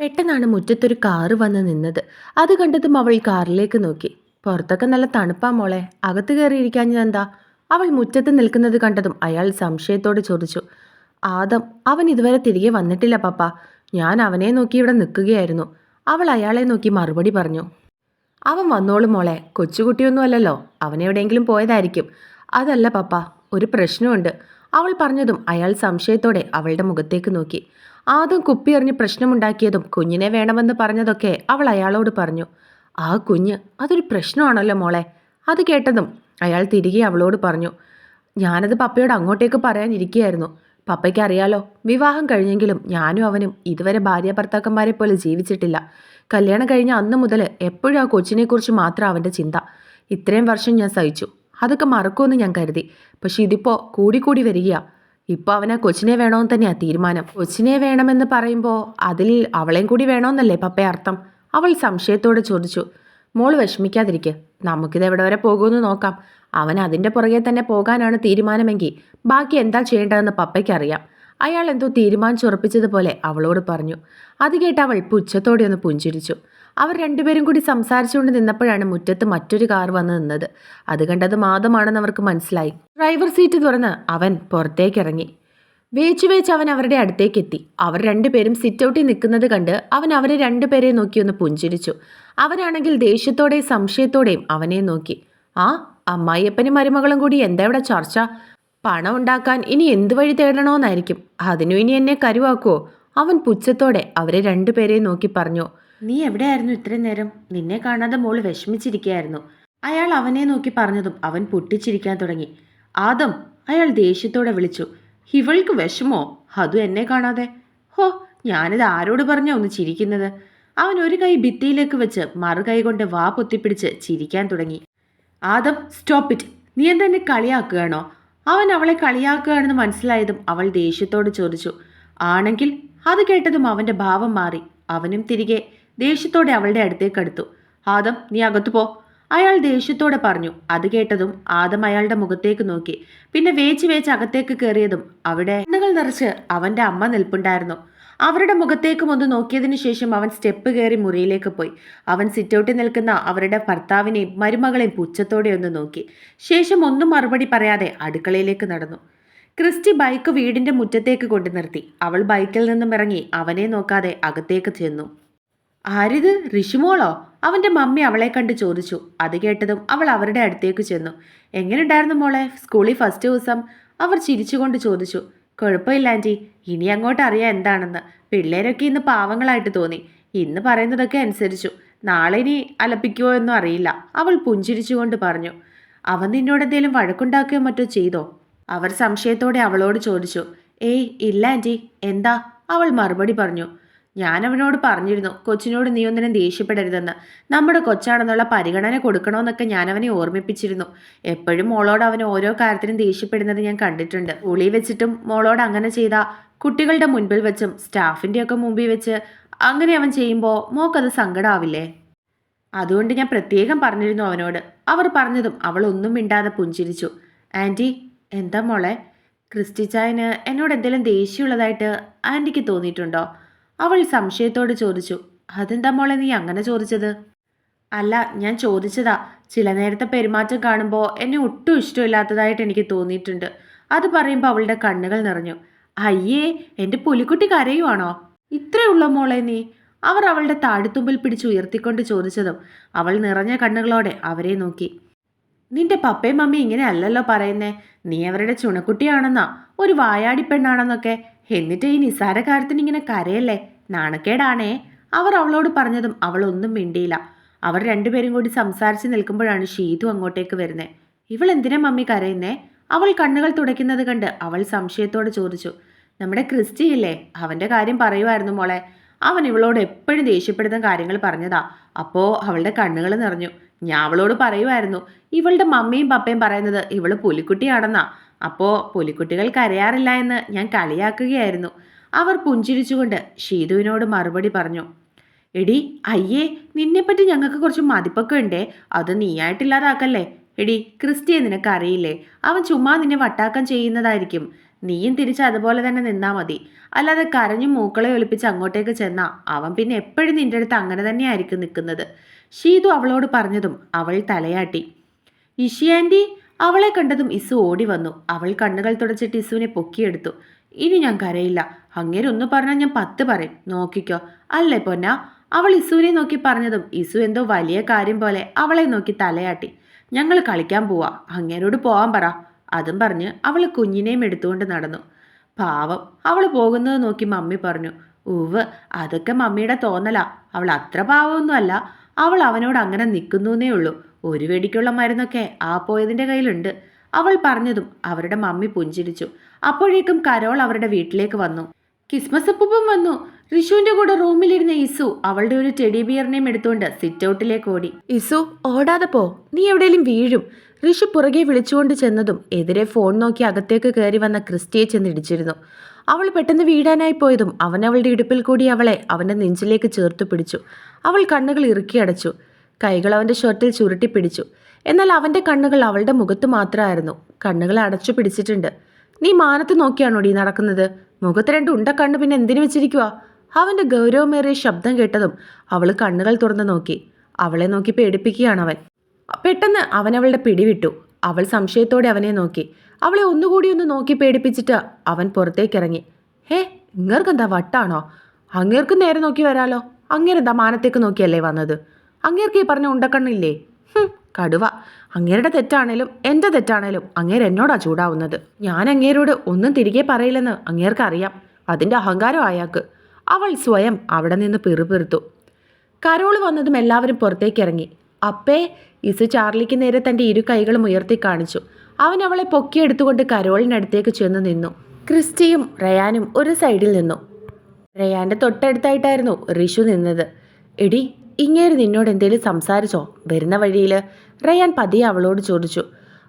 പെട്ടെന്നാണ് മുറ്റത്തൊരു കാറ് വന്ന് നിന്നത്. അത് കണ്ടതും അവൾ കാറിലേക്ക് നോക്കി. പുറത്തൊക്കെ നല്ല തണുപ്പാ മോളെ. അകത്ത് കയറിയിരിക്കാഞ്ഞതെന്താ അവൾ മുറ്റത്ത് നിൽക്കുന്നത് കണ്ടതും അയാൾ സംശയത്തോട് ചോദിച്ചു. ആദം അവൻ ഇതുവരെ തിരികെ വന്നിട്ടില്ല പപ്പ. ഞാൻ അവനെ നോക്കി ഇവിടെ നിൽക്കുകയായിരുന്നു. അവൾ അയാളെ നോക്കി മറുപടി പറഞ്ഞു. അവൻ വന്നോളും മോളെ. കൊച്ചുകുട്ടിയൊന്നും അല്ലല്ലോ അവൻ എവിടെയെങ്കിലും പോയതായിരിക്കും. അതല്ല പപ്പ. ഒരു പ്രശ്നമുണ്ട്. അവൾ പറഞ്ഞതും അയാൾ സംശയത്തോടെ അവളുടെ മുഖത്തേക്ക് നോക്കി. ആദ്യം കുപ്പിയെറിഞ്ഞ് പ്രശ്നമുണ്ടാക്കിയതും കുഞ്ഞിനെ വേണമെന്ന് പറഞ്ഞതൊക്കെ അവൾ അയാളോട് പറഞ്ഞു. ആ കുഞ്ഞ് അതൊരു പ്രശ്നമാണല്ലോ മോളെ. അത് കേട്ടതും അയാൾ തിരികെ അവളോട് പറഞ്ഞു. ഞാനത് പപ്പയോട് അങ്ങോട്ടേക്ക് പറയാനിരിക്കുകയായിരുന്നു. പപ്പയ്ക്ക് അറിയാലോ വിവാഹം കഴിഞ്ഞെങ്കിലും ഞാനും അവനും ഇതുവരെ ഭാര്യ ഭർത്താക്കന്മാരെ പോലെ ജീവിച്ചിട്ടില്ല. കല്യാണം കഴിഞ്ഞ അന്ന് മുതൽ എപ്പോഴും ആ കൊച്ചിനെക്കുറിച്ച് മാത്രം അവന്റെ ചിന്ത. ഇത്രയും വർഷം ഞാൻ സഹിച്ചു. അതൊക്കെ മറക്കുമെന്ന് ഞാൻ കരുതി. പക്ഷെ ഇതിപ്പോൾ കൂടിക്കൂടി വരികയാ. ഇപ്പോൾ അവന് കൊച്ചിനെ വേണമെന്ന് തന്നെയാ തീരുമാനം. കൊച്ചിനെ വേണമെന്ന് പറയുമ്പോൾ അതിൽ അവളെയും കൂടി വേണമെന്നല്ലേ പപ്പയെ അർത്ഥം? അവൾ സംശയത്തോടെ ചോദിച്ചു. മോൾ വിഷമിക്കാതിരിക്കെ. നമുക്കിത് എവിടെ വരെ പോകുമെന്ന് നോക്കാം. അവൻ അതിന്റെ പുറകെ തന്നെ പോകാനാണ് തീരുമാനമെങ്കിൽ ബാക്കി എന്താ ചെയ്യേണ്ടതെന്ന് പപ്പയ്ക്കറിയാം. അയാൾ എന്തോ തീരുമാനിച്ചുറപ്പിച്ചതുപോലെ അവളോട് പറഞ്ഞു. അത് കേട്ട് അവൾ പുച്ഛത്തോടെ ഒന്ന് പുഞ്ചിരിച്ചു. അവർ രണ്ടുപേരും കൂടി സംസാരിച്ചുകൊണ്ട് നിന്നപ്പോഴാണ് മുറ്റത്ത് മറ്റൊരു കാർ വന്ന് നിന്നത്. അത് കണ്ടത് മാതമാണെന്ന് അവർക്ക് മനസ്സിലായി. ഡ്രൈവർ സീറ്റ് തുറന്ന് അവൻ പുറത്തേക്ക് ഇറങ്ങി വേച്ചു വേച്ച് അവൻ അവരുടെ അടുത്തേക്ക് എത്തി അവർ രണ്ടുപേരും സിറ്റ് ഔട്ടിൽ നിൽക്കുന്നത് കണ്ട് അവൻ അവരെ രണ്ടുപേരെ നോക്കി ഒന്ന് പുഞ്ചിരിച്ചു. അവനാണെങ്കിൽ ദേഷ്യത്തോടെയും സംശയത്തോടെയും അവനെ നോക്കി. ആ അമ്മായിയപ്പനും മരുമകളും കൂടി എന്താ ഇവിടെ ചർച്ച? പണം ഉണ്ടാക്കാൻ ഇനി എന്ത് വഴി തേടണമെന്നായിരിക്കും. അതിനു ഇനി എന്നെ കരുവാക്കുവോ? അവൻ പുച്ഛത്തോടെ അവരെ രണ്ടുപേരെയും നോക്കി പറഞ്ഞു. നീ എവിടെയായിരുന്നു ഇത്രയും നേരം? നിന്നെ കാണാതെ മോൾ വിഷമിച്ചിരിക്കുകയായിരുന്നു. അയാൾ അവനെ നോക്കി പറഞ്ഞതും അവൻ പൊട്ടിച്ചിരിക്കാൻ തുടങ്ങി. ആദം അയാൾ ദേഷ്യത്തോടെ വിളിച്ചു ഇവൾക്ക് വിഷമോ? അതും എന്നെ കാണാതെ? ഹോ ഞാനിത് ആരോട് പറഞ്ഞാ ഒന്ന് ചിരിക്കുന്നത്? അവൻ ഒരു കൈ ഭിത്തിയിലേക്ക് വെച്ച് മറുകൈ കൊണ്ട് വാ പൊത്തിപ്പിടിച്ച് ചിരിക്കാൻ തുടങ്ങി. Adam stop it. നീ എന്താ എന്നെ കളിയാക്കുകയാണോ? അവൻ അവളെ കളിയാക്കുകയാണെന്ന് മനസ്സിലായതും അവൾ ദേഷ്യത്തോട് ചോദിച്ചു. ആണെങ്കിൽ? അത് കേട്ടതും അവന്റെ ഭാവം മാറി. അവനും തിരികെ ദേഷ്യത്തോടെ അവളുടെ അടുത്തേക്ക് അടുത്തു. ആദം നീ അകത്തു പോ. അയാൾ ദേഷ്യത്തോടെ പറഞ്ഞു. അത് കേട്ടതും ആദം അയാളുടെ മുഖത്തേക്ക് നോക്കി. പിന്നെ വേച്ച് വേച്ച് അകത്തേക്ക് കയറിയതും അവിടെ കണ്ണുകൾ നിറച്ച് അവന്റെ അമ്മ നിൽപ്പുണ്ടായിരുന്നു. അവരുടെ മുഖത്തേക്കും ഒന്ന് നോക്കിയതിനു ശേഷം അവൻ സ്റ്റെപ്പ് കയറി മുറിയിലേക്ക് പോയി. അവൻ സിറ്റൗട്ടിൽ നിൽക്കുന്ന അവരുടെ ഭർത്താവിനെയും മരുമകളെയും പുച്ഛത്തോടെ ഒന്ന് നോക്കി. ശേഷം ഒന്നും മറുപടി പറയാതെ അടുക്കളയിലേക്ക് നടന്നു. ക്രിസ്റ്റി ബൈക്ക് വീടിന്റെ മുറ്റത്തേക്ക് കൊണ്ടു നിർത്തി അവൾ ബൈക്കിൽ നിന്നും ഇറങ്ങി അവനെ നോക്കാതെ അകത്തേക്ക് ചെന്നു. ആരിത്? ഋഷിമോളോ? അവന്റെ മമ്മി അവളെ കണ്ട് ചോദിച്ചു. അത് കേട്ടതും അവൾ അവരുടെ അടുത്തേക്ക് ചെന്നു. എങ്ങനെയുണ്ടായിരുന്നു മോളെ? സ്കൂളിൽ ഫസ്റ്റ് ദിവസം? അവർ ചിരിച്ചുകൊണ്ട് ചോദിച്ചു. കുഴപ്പമില്ല ആന്റി ഇനി അങ്ങോട്ട് അറിയാം എന്താണെന്ന്. പിള്ളേരൊക്കെ ഇന്ന് പാവങ്ങളായിട്ട് തോന്നി. ഇന്ന് പറയുന്നതൊക്കെ അനുസരിച്ചു. നാളെ ഇനി അലപ്പിക്കുമോ എന്നും അറിയില്ല. അവൾ പുഞ്ചിരിച്ചുകൊണ്ട് പറഞ്ഞു. അവൻ നിന്നോട് എന്തെങ്കിലും വഴക്കുണ്ടാക്കുകയോ മറ്റോ ചെയ്തോ? അവർ സംശയത്തോടെ അവളോട് ചോദിച്ചു. ഏയ് ഇല്ല ആന്റി എന്താ? അവൾ മറുപടി പറഞ്ഞു. ഞാൻ അവനോട് പറഞ്ഞിരുന്നു കൊച്ചിനോട് നീ ഒന്നിനും ദേഷ്യപ്പെടരുതെന്ന്. നമ്മുടെ കൊച്ചാണെന്നുള്ള പരിഗണന കൊടുക്കണമെന്നൊക്കെ ഞാൻ അവനെ ഓർമ്മിപ്പിച്ചിരുന്നു. എപ്പോഴും മോളോട് അവൻ ഓരോ കാര്യത്തിനും ദേഷ്യപ്പെടുന്നത് ഞാൻ കണ്ടിട്ടുണ്ട്. ഉളി വെച്ചിട്ടും മോളോട് അങ്ങനെ ചെയ്ത കുട്ടികളുടെ മുൻപിൽ വെച്ചും സ്റ്റാഫിന്റെയൊക്കെ മുമ്പിൽ വെച്ച് അങ്ങനെ അവൻ ചെയ്യുമ്പോൾ മോക്കത് സങ്കടാവില്ലേ? അതുകൊണ്ട് ഞാൻ പ്രത്യേകം പറഞ്ഞിരുന്നു അവനോട്. അവർ പറഞ്ഞതും അവൾ ഒന്നും മിണ്ടാതെ പുഞ്ചിരിച്ചു. ആന്റി എന്താ മോളെ? ക്രിസ്റ്റിച്ചായന് എന്നോട് എന്തെങ്കിലും ദേഷ്യമുള്ളതായിട്ട് ആന്റിക്ക് തോന്നിയിട്ടുണ്ടോ? അവൾ സംശയത്തോട് ചോദിച്ചു അതെന്താ മോളെ നീ അങ്ങനെ ചോദിച്ചത്? അല്ല ഞാൻ ചോദിച്ചതാ. ചില നേരത്തെ പെരുമാറ്റം കാണുമ്പോൾ എന്നെ ഒട്ടും ഇഷ്ടമില്ലാത്തതായിട്ട് എനിക്ക് തോന്നിയിട്ടുണ്ട്. അത് പറയുമ്പോൾ അവളുടെ കണ്ണുകൾ നിറഞ്ഞു. അയ്യേ എന്റെ പുലിക്കുട്ടി കരയുവാണോ? ഇത്രയുള്ള മോളെ നീ? അവർ അവളുടെ താടിത്തുമ്പിൽ പിടിച്ച് ഉയർത്തിക്കൊണ്ട് ചോദിച്ചതും അവൾ നിറഞ്ഞ കണ്ണുകളോടെ അവരെ നോക്കി. നിന്റെ പപ്പയും മമ്മി ഇങ്ങനെ അല്ലല്ലോ പറയുന്നേ. നീ അവരുടെ ചുണക്കുട്ടിയാണെന്നാ? ഒരു വായാടി പെണ്ണാണെന്നൊക്കെ. എന്നിട്ട് ഈ നിസ്സാര കാര്യത്തിന് ഇങ്ങനെ കരയല്ലേ? നാണക്കേടാണേ. അവർ അവളോട് പറഞ്ഞതും അവൾ ഒന്നും മിണ്ടിയില്ല. അവർ രണ്ടുപേരും കൂടി സംസാരിച്ച് നിൽക്കുമ്പോഴാണ് ഷീതു അങ്ങോട്ടേക്ക് വരുന്നത് ഇവൾ എന്തിനാ മമ്മി കരയുന്നേ? അവൾ കണ്ണുകൾ തുടയ്ക്കുന്നത് കണ്ട് അവൾ സംശയത്തോടെ ചോദിച്ചു. നമ്മുടെ ക്രിസ്റ്റി ഇല്ലേ? അവന്റെ കാര്യം പറയുമായിരുന്നു മോളെ. അവൻ ഇവളോട് എപ്പോഴും ദേഷ്യപ്പെടുന്ന കാര്യങ്ങൾ പറഞ്ഞതാ. അപ്പോൾ അവളുടെ കണ്ണുകൾ നിറഞ്ഞു. ഞാൻ അവളോട് പറയുമായിരുന്നു ഇവളുടെ മമ്മിയും പപ്പയും പറയുന്നത് ഇവൾ പുലിക്കുട്ടിയാണെന്നാ. അപ്പോൾ പുലിക്കുട്ടികൾ കരയാറില്ല എന്ന് ഞാൻ കളിയാക്കുകയായിരുന്നു. അവർ പുഞ്ചിരിച്ചുകൊണ്ട് ഷീതുവിനോട് മറുപടി പറഞ്ഞു എടി അയ്യേ നിന്നെപ്പറ്റി ഞങ്ങൾക്ക് കുറച്ച് മതിപ്പൊക്കെ ഉണ്ടേ. അത് നീയായിട്ടില്ലാതാക്കല്ലേ? എടി ക്രിസ്റ്റിയെ നിനക്ക് അറിയില്ലേ അവൻ ചുമ്മാ നിന്നെ വട്ടാക്കം ചെയ്യുന്നതായിരിക്കും. നീയും തിരിച്ച് അതുപോലെ തന്നെ നിന്നാ മതി. അല്ലാതെ കരഞ്ഞു മൂക്കളെ ഒളിപ്പിച്ച് അങ്ങോട്ടേക്ക് ചെന്നാ അവൻ പിന്നെ എപ്പോഴും നിന്റെ അടുത്ത് അങ്ങനെ തന്നെയായിരിക്കും നിൽക്കുന്നത്. ഷീതു അവളോട് പറഞ്ഞതും അവൾ തലയാട്ടി ഇഷി ആന്റി അവളെ കണ്ടതും ഇസു ഓടി വന്നു. അവൾ കണ്ണുകൾ തുടച്ചിട്ട് ഇസുവിനെ പൊക്കിയെടുത്തു. ഇനി ഞാൻ കരയില്ല. അങ്ങേര് ഒന്ന് പറഞ്ഞാൽ ഞാൻ പത്ത് പറയും. നോക്കിക്കോ. അല്ലേ പൊന്ന? അവൾ ഇസുവിനെ നോക്കി പറഞ്ഞതും ഇസു എന്തോ വലിയ കാര്യം പോലെ അവളെ നോക്കി തലയാട്ടി. ഞങ്ങൾ കളിക്കാൻ പോവാ. അങ്ങേരോട് പോവാൻ പറ. അതും പറഞ്ഞ് അവൾ കുഞ്ഞിനെയും എടുത്തുകൊണ്ട് നടന്നു. പാവം. അവൾ പോകുന്നത് നോക്കി മമ്മി പറഞ്ഞു. ഉവ് അതൊക്കെ മമ്മിയുടെ തോന്നലാ. അവൾ അത്ര പാവമൊന്നുമല്ല. അവൾ അവനോട് അങ്ങനെ നിൽക്കുന്നേ ഉള്ളൂ. ഒരു വെടിക്കുള്ള മരുന്നൊക്കെ ആ പോയതിന്റെ കയ്യിലുണ്ട്. അവൾ പറഞ്ഞതും അവരുടെ മമ്മി പുഞ്ചിരിച്ചു. അപ്പോഴേക്കും കരോൾ അവരുടെ വീട്ടിലേക്ക് വന്നു. ക്രിസ്മസ് അപ്പൂപ്പം വന്നു. റിഷുവിന്റെ കൂടെ റൂമിലിരുന്ന ഇസു അവളുടെ ഒരു ടെഡി ബിയറിനെയും എടുത്തുകൊണ്ട് സിറ്റ് ഔട്ടിലേക്ക് ഓടി. ഇസു ഓടാതെ പോ. നീ എവിടെയെങ്കിലും വീഴും. ഋഷു പുറകെ വിളിച്ചുകൊണ്ട് ചെന്നതും എതിരെ ഫോൺ നോക്കി അകത്തേക്ക് കയറി വന്ന ക്രിസ്റ്റിയെ ചെന്നിടിച്ചിരുന്നു. അവൾ പെട്ടെന്ന് വീഴാനായി പോയതും അവൻ അവളുടെ ഇടുപ്പിൽ കൂടി അവളെ അവന്റെ നെഞ്ചിലേക്ക് ചേർത്ത് പിടിച്ചു. അവൾ കണ്ണുകൾ ഇറുക്കി അടച്ചു. കൈകൾ അവന്റെ ഷർട്ടിൽ ചുരുട്ടി പിടിച്ചു. എന്നാൽ അവന്റെ കണ്ണുകൾ അവളുടെ മുഖത്ത് മാത്രമായിരുന്നു. കണ്ണുകൾ അടച്ചു പിടിച്ചിട്ടുണ്ട്. നീ മാനത്ത് നോക്കിയാണോ ഡീ നടക്കുന്നത്? മുഖത്ത് രണ്ട് ഉണ്ട കണ്ണ് പിന്നെ എന്തിനു വെച്ചിരിക്കുക അവന്റെ ഗൗരവമേറിയ ശബ്ദം കേട്ടതും അവൾ കണ്ണുകൾ തുറന്നു നോക്കി. അവളെ നോക്കി പേടിപ്പിക്കുകയാണ് അവൻ. പെട്ടെന്ന് അവൻ അവളുടെ പിടിവിട്ടു. അവൾ സംശയത്തോടെ അവനെ നോക്കി. അവളെ ഒന്നുകൂടി ഒന്ന് നോക്കി പേടിപ്പിച്ചിട്ട് അവൻ പുറത്തേക്കിറങ്ങി. ഹേ ഇങ്ങേർക്കെന്താ വട്ടാണോ? അങ്ങേർക്ക് നേരെ നോക്കി വരാലോ? അങ്ങേരെന്താ മാനത്തേക്ക് നോക്കിയല്ലേ വന്നത്? അങ്ങേർക്ക് ഈ പറഞ്ഞ ഉണ്ടക്കണ്ണില്ലേ? കടുവ. അങ്ങേരുടെ തെറ്റാണേലും എന്റെ തെറ്റാണേലും അങ്ങേര് എന്നോടാ ചൂടാവുന്നത്. ഞാൻ അങ്ങേരോട് ഒന്നും തിരികെ പറയില്ലെന്ന് അങ്ങേർക്കറിയാം. അതിന്റെ അഹങ്കാരം അയാൾക്ക്. അവൾ സ്വയം അവിടെ നിന്ന് പിറുപിറുത്തു കരോൾ വന്നതും എല്ലാവരും പുറത്തേക്ക് ഇറങ്ങി അപ്പേ ഇസ് ചാർലിക്ക് നേരെ തന്റെ ഇരു കൈകളും ഉയർത്തി കാണിച്ചു. അവൻ അവളെ പൊക്കിയെടുത്തുകൊണ്ട് കരോളിനടുത്തേക്ക് ചെന്ന് നിന്നു. ക്രിസ്റ്റിയും റയാനും ഒരു സൈഡിൽ നിന്നു. റയാന്റെ തൊട്ടടുത്തായിട്ടായിരുന്നു റിഷു നിന്നത്. എടി ഇങ്ങേര് നിന്നോട് എന്തേലും സംസാരിച്ചോ? വരുന്ന വഴിയിൽ റയാൻ പതിയെ അവളോട് ചോദിച്ചു.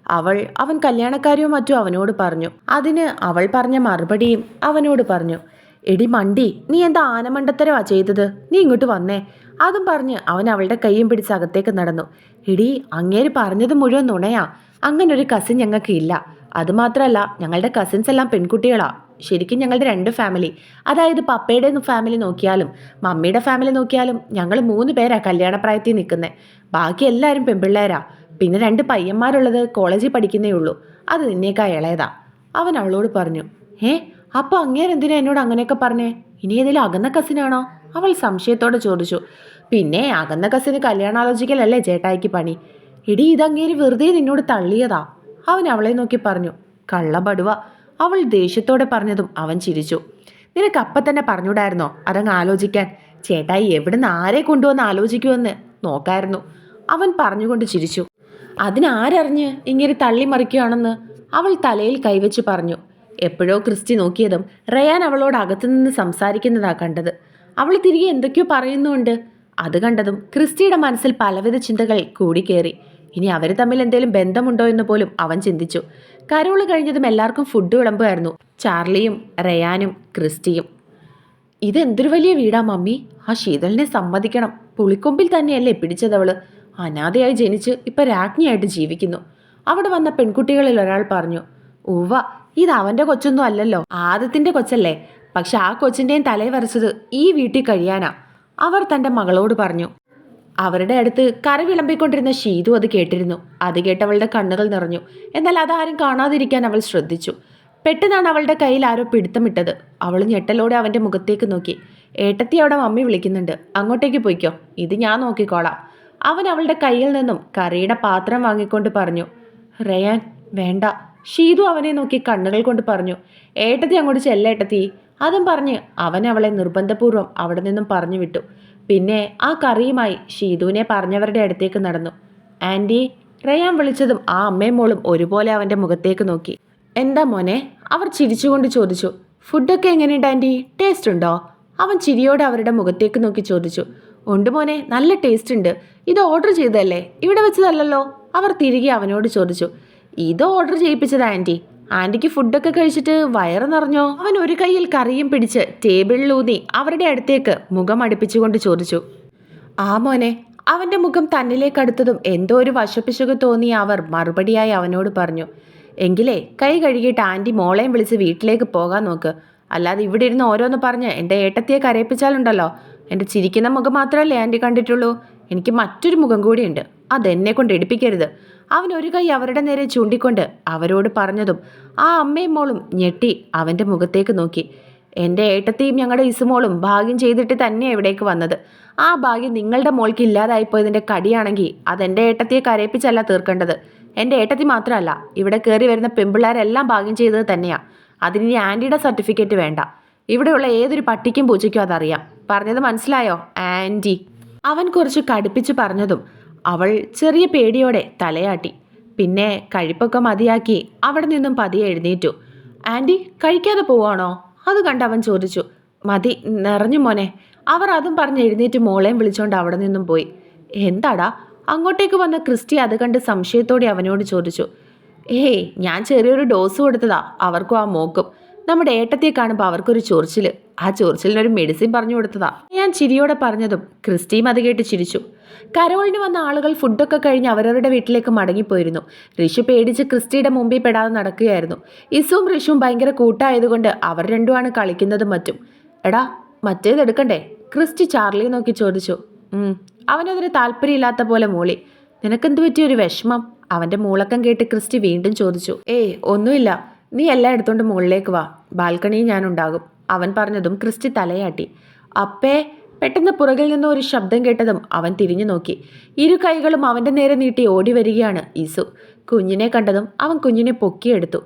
അവൾ അവൻ കല്യാണക്കാരിയോ മറ്റോ അവനോട് പറഞ്ഞു. അതിന് അവൾ പറഞ്ഞ മറുപടിയും അവനോട് പറഞ്ഞു. എടി മണ്ടി നീ എന്താ ആനമണ്ടത്തരവാ ചെയ്തത്? നീ ഇങ്ങോട്ട് വന്നേ. അതും പറഞ്ഞ് അവൻ അവളുടെ കൈയും പിടിച്ച് അകത്തേക്ക് നടന്നു. എടി അങ്ങേര് പറഞ്ഞത് മുഴുവൻ നുണയാ. അങ്ങനൊരു കസിൻ ഞങ്ങൾക്ക് ഇല്ല. അതുമാത്രമല്ല ഞങ്ങളുടെ കസിൻസ് എല്ലാം പെൺകുട്ടികളാ. ശരിക്കും ഞങ്ങളുടെ രണ്ട് ഫാമിലി അതായത് പപ്പയുടെ ഫാമിലി നോക്കിയാലും മമ്മിയുടെ ഫാമിലി നോക്കിയാലും ഞങ്ങൾ മൂന്ന് പേരാ കല്യാണപ്രായത്തിൽ നിൽക്കുന്നത് ബാക്കി എല്ലാവരും പെൺപിള്ളേരാ. പിന്നെ രണ്ട് പയ്യന്മാരുള്ളത് കോളേജിൽ പഠിക്കുന്നേ ഉള്ളൂ. അത് നിന്നേക്കാ ഇളയതാ. അവൻ അവളോട് പറഞ്ഞു ഏ അപ്പോൾ അങ്ങേരെന്തിനാ എന്നോട് അങ്ങനെയൊക്കെ പറഞ്ഞേ? ഇനി ഏതെങ്കിലും അകന്ന കസിനാണോ അവൾ സംശയത്തോടെ ചോദിച്ചു പിന്നെ അകന്ന കസിന് കല്യാണാലോചിക്കലല്ലേ ചേട്ടായിക്ക് പണി? ഇടി ഇതങ്ങേര് വെറുതെ നിന്നോട് തള്ളിയതാ. അവൻ അവളെ നോക്കി പറഞ്ഞു കള്ളബടുവ അവൾ ദേഷ്യത്തോടെ പറഞ്ഞതും അവൻ ചിരിച്ചു. നിനക്ക് അപ്പ തന്നെ പറഞ്ഞൂടായിരുന്നോ അതങ്ങ് ആലോചിക്കാൻ. ചേട്ടായി എവിടുന്ന് ആരെ കൊണ്ടുവന്ന് ആലോചിക്കുമെന്ന് നോക്കായിരുന്നു. അവൻ പറഞ്ഞുകൊണ്ട് ചിരിച്ചു. അതിനാരറിഞ്ഞ് ഇങ്ങനെ തള്ളിമറിക്കുകയാണെന്ന് അവൾ തലയിൽ കൈവച്ച് പറഞ്ഞു. എപ്പോഴോ ക്രിസ്റ്റി നോക്കിയതും റയാൻ അവളോട് അകത്തുനിന്ന് സംസാരിക്കുന്നതാ കണ്ടത്. അവൾ തിരികെ എന്തൊക്കെയോ പറയുന്നുണ്ട്. അത് കണ്ടതും ക്രിസ്റ്റിയുടെ മനസ്സിൽ പലവിധ ചിന്തകൾ കൂടിക്കേറി. ഇനി അവർ തമ്മിൽ എന്തെങ്കിലും ബന്ധമുണ്ടോ എന്ന് പോലും അവൻ ചിന്തിച്ചു. കരോൾ കഴിഞ്ഞതും എല്ലാവർക്കും ഫുഡ് വിളമ്പുമായിരുന്നു. ചാർലിയും റയാനും ക്രിസ്റ്റിയും. ഇതെന്തൊരു വലിയ വീടാ മമ്മി. ആ ശീതളിനെ സമ്മതിക്കണം. പുളിക്കൊമ്പിൽ തന്നെയല്ലേ പിടിച്ചതവൾ അനാഥയായി ജനിച്ച് ഇപ്പൊ രാജ്ഞിയായിട്ട് ജീവിക്കുന്നു. അവിടെ വന്ന പെൺകുട്ടികളിൽ ഒരാൾ പറഞ്ഞു ഉവ്വ ഇത് അവന്റെ കൊച്ചൊന്നും അല്ലല്ലോ. ആദത്തിന്റെ കൊച്ചല്ലേ. പക്ഷെ ആ കൊച്ചിന്റെയും തലയിൽ വരച്ചത് ഈ വീട്ടിൽ കഴിയാനാ. അവർ തന്റെ മകളോട് പറഞ്ഞു അവരുടെ അടുത്ത് കരവിളമ്പിക്കൊണ്ടിരുന്ന വിളമ്പിക്കൊണ്ടിരുന്ന ഷീതു അത് കേട്ടിരുന്നു. അത് കേട്ടവളുടെ കണ്ണുകൾ നിറഞ്ഞു. എന്നാൽ അതാരും കാണാതിരിക്കാൻ അവൾ ശ്രദ്ധിച്ചു. പെട്ടെന്നാണ് അവളുടെ കയ്യിൽ ആരോ പിടുത്തമിട്ടത്. അവൾ ഞെട്ടലോടെ അവന്റെ മുഖത്തേക്ക് നോക്കി. ഏട്ടത്തി അവിടെ മമ്മി വിളിക്കുന്നുണ്ട്. അങ്ങോട്ടേക്ക് പോയിക്കോ. ഇത് ഞാൻ നോക്കിക്കോളാം. അവൻ അവളുടെ കയ്യിൽ നിന്നും കറിയുടെ പാത്രം വാങ്ങിക്കൊണ്ട് പറഞ്ഞു. റയാൻ വേണ്ട. ഷീതു അവനെ നോക്കി കണ്ണുകൾ കൊണ്ട് പറഞ്ഞു. ഏട്ടത്തി അങ്ങോട്ട് ചെല്ലേട്ടത്തി അതും പറഞ്ഞ് അവൻ അവളെ നിർബന്ധപൂർവം അവിടെ നിന്നും പറഞ്ഞു വിട്ടു. പിന്നെ ആ കറിയുമായി ഷീതുവിനെ പറഞ്ഞവരുടെ അടുത്തേക്ക് നടന്നു. ആന്റി റയാൻ വിളിച്ചതും ആ അമ്മയും മോളും ഒരുപോലെ അവന്റെ മുഖത്തേക്ക് നോക്കി. എന്താ മോനെ? അവർ ചിരിച്ചുകൊണ്ട് ചോദിച്ചു. ഫുഡൊക്കെ എങ്ങനെയുണ്ട് ആന്റി ടേസ്റ്റ് ഉണ്ടോ? അവൻ ചിരിയോടെ അവരുടെ മുഖത്തേക്ക് നോക്കി ചോദിച്ചു. ഉണ്ട് മോനെ നല്ല ടേസ്റ്റ് ഉണ്ട്. ഇത് ഓർഡർ ചെയ്തതല്ലേ? ഇവിടെ വെച്ചതല്ലല്ലോ? അവർ തിരികെ അവനോട് ചോദിച്ചു. ഇത് ഓർഡർ ചെയ്യിപ്പിച്ചത് ആന്റി ആന്റിക്ക് ഫുഡൊക്കെ കഴിച്ചിട്ട് വയറ് നിറഞ്ഞോ? അവൻ ഒരു കയ്യിൽ കറിയും പിടിച്ച് ടേബിളിലൂന്നി അവരുടെ അടുത്തേക്ക് മുഖം അടുപ്പിച്ചുകൊണ്ട് ചോദിച്ചു. ആ മോനെ അവന്റെ മുഖം തന്നിലേക്കടുത്തതും എന്തോ ഒരു വശപ്പിശുക തോന്നിയ അവർ മറുപടിയായി അവനോട് പറഞ്ഞു. എങ്കിലേ കൈ കഴുകിയിട്ട് ആന്റി മോളെയും വിളിച്ച് വീട്ടിലേക്ക് പോകാൻ നോക്ക്. അല്ലാതെ ഇവിടെ ഇരുന്ന് ഓരോന്ന് പറഞ്ഞ് എന്റെ ഏട്ടത്തിയെ കരയിപ്പിച്ചാലുണ്ടല്ലോ. എന്റെ ചിരിക്കുന്ന മുഖം മാത്രമല്ലേ ആന്റി കണ്ടിട്ടുള്ളൂ? എനിക്ക് മറ്റൊരു മുഖം കൂടിയുണ്ട്. അതെന്നെ കൊണ്ട് എടുപ്പിക്കരുത്. അവൻ ഒരു കൈ അവരുടെ നേരെ ചൂണ്ടിക്കൊണ്ട് അവരോട് പറഞ്ഞതും ആ അമ്മയും മോളും ഞെട്ടി അവന്റെ മുഖത്തേക്ക് നോക്കി. എന്റെ ഏട്ടത്തെയും ഞങ്ങളുടെ ഇസുമോളും ഭാഗ്യം ചെയ്തിട്ട് തന്നെ എവിടേക്ക് വന്നത്. ആ ഭാഗ്യം നിങ്ങളുടെ മോൾക്ക് ഇല്ലാതായിപ്പോയതിന്റെ കടിയാണെങ്കിൽ അതെന്റെ ഏട്ടത്തിയെ കരയിപ്പിച്ചല്ല തീർക്കേണ്ടത്. എന്റെ ഏട്ടത്തി മാത്രമല്ല ഇവിടെ കയറി വരുന്ന പെമ്പിള്ളേരെല്ലാം ഭാഗ്യം ചെയ്തത് തന്നെയാണ് അതിന് ആന്റിയുടെ സർട്ടിഫിക്കറ്റ് വേണ്ട. ഇവിടെയുള്ള ഏതൊരു പട്ടിക്കും പൂച്ചയ്ക്കും അതറിയാം. പറഞ്ഞത് മനസ്സിലായോ ആന്റി അവൻ കുറച്ച് കടുപ്പിച്ച് പറഞ്ഞതും അവൾ ചെറിയ പേടിയോടെ തലയാട്ടി. പിന്നെ കഴിപ്പൊക്കെ മതിയാക്കി അവിടെ നിന്നും പതിയെ എഴുന്നേറ്റു. ആന്റി കഴിക്കാതെ പോവാണോ? അത് കണ്ട് അവൻ ചോദിച്ചു. മതി നിറഞ്ഞു മോനെ. അവർ അതും പറഞ്ഞ് എഴുന്നേറ്റ് മോളെയും വിളിച്ചോണ്ട് അവിടെ നിന്നും പോയി. എന്താടാ? അങ്ങോട്ടേക്ക് വന്ന ക്രിസ്റ്റി അത് കണ്ട് സംശയത്തോടെ അവനോട് ചോദിച്ചു. ഏയ് ഞാൻ ചെറിയൊരു ഡോസ് കൊടുത്തതാ. അവർക്കും ആ മോക്കും. നമ്മുടെ ഏട്ടത്തെ കാണുമ്പോൾ അവർക്കൊരു ചൊറിച്ചിൽ ആ ചൊറിച്ചിലിനൊരു മെഡിസിൻ പറഞ്ഞു കൊടുത്തതാ. ഞാൻ ചിരിയോടെ പറഞ്ഞതും ക്രിസ്റ്റിയും അത് കേട്ട് ചിരിച്ചു. കരോളിന് വന്ന ആളുകൾ ഫുഡൊക്കെ കഴിഞ്ഞ് അവരവരുടെ വീട്ടിലേക്ക് മടങ്ങിപ്പോയിരുന്നു. ഋഷു പേടിച്ച് ക്രിസ്റ്റിയുടെ മുമ്പിൽ പെടാതെ നടക്കുകയായിരുന്നു. ഇസുവും ഋഷുവും ഭയങ്കര കൂട്ടായതുകൊണ്ട് അവർ രണ്ടുമാണ് കളിക്കുന്നതും മറ്റും. എടാ മറ്റേത് എടുക്കണ്ടേ? ക്രിസ്റ്റി ചാർലിയെ നോക്കി ചോദിച്ചു. അവനതിന് താല്പര്യമില്ലാത്ത പോലെ മൂളി. നിനക്കെന്ത് പറ്റിയ ഒരു വിഷമം? അവന്റെ മൂളക്കം കേട്ട് ക്രിസ്റ്റി വീണ്ടും ചോദിച്ചു. ഏയ് ഒന്നുമില്ല. നീ എല്ലാം എടുത്തോണ്ട് മുകളിലേക്ക് വാ. ബാൽക്കണിയിൽ ഞാനുണ്ടാകും. അവൻ പറഞ്ഞതും ക്രിസ്റ്റി തലയാട്ടി. അപ്പേ പെട്ടെന്ന് പുറകിൽ നിന്ന് ഒരു ശബ്ദം കേട്ടതും അവൻ തിരിഞ്ഞു നോക്കി. ഇരു കൈകളും അവന്റെ നേരെ നീട്ടി ഓടി വരികയാണ് ഈസു. കുഞ്ഞിനെ കണ്ടതും അവൻ കുഞ്ഞിനെ പൊക്കിയെടുത്തു.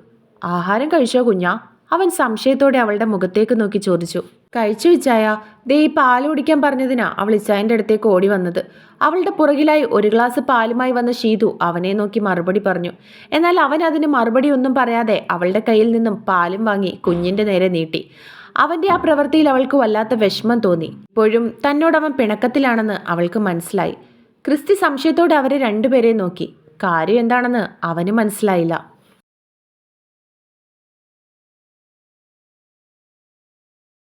ആഹാരം കഴിച്ചോ കുഞ്ഞാ? അവൻ സംശയത്തോടെ അവളുടെ മുഖത്തേക്ക് നോക്കി ചോദിച്ചു. കഴിച്ചു ഇച്ചായ ദേ ഈ പാൽ കുടിക്കാൻ പറഞ്ഞതിനാ അവൾ ഇച്ചായന്റെ അടുത്തേക്ക് ഓടി വന്നത്. അവളുടെ പുറകിലായി ഒരു ഗ്ലാസ് പാലുമായി വന്ന ഷീതു അവനെ നോക്കി മറുപടി പറഞ്ഞു. എന്നാൽ അവൻ അതിന് മറുപടി ഒന്നും പറയാതെ അവളുടെ കയ്യിൽ നിന്നും പാലും വാങ്ങി കുഞ്ഞിന്റെ നേരെ നീട്ടി. അവന്റെ ആ പ്രവൃത്തിയിൽ അവൾക്ക് വല്ലാത്ത വിഷമം തോന്നി. ഇപ്പോഴും തന്നോട് അവൻ പിണക്കത്തിലാണെന്ന് അവൾക്ക് മനസ്സിലായി. ക്രിസ്തി സംശയത്തോടെ അവരെ രണ്ടുപേരെ നോക്കി. കാര്യം എന്താണെന്ന് അവന് മനസ്സിലായില്ല.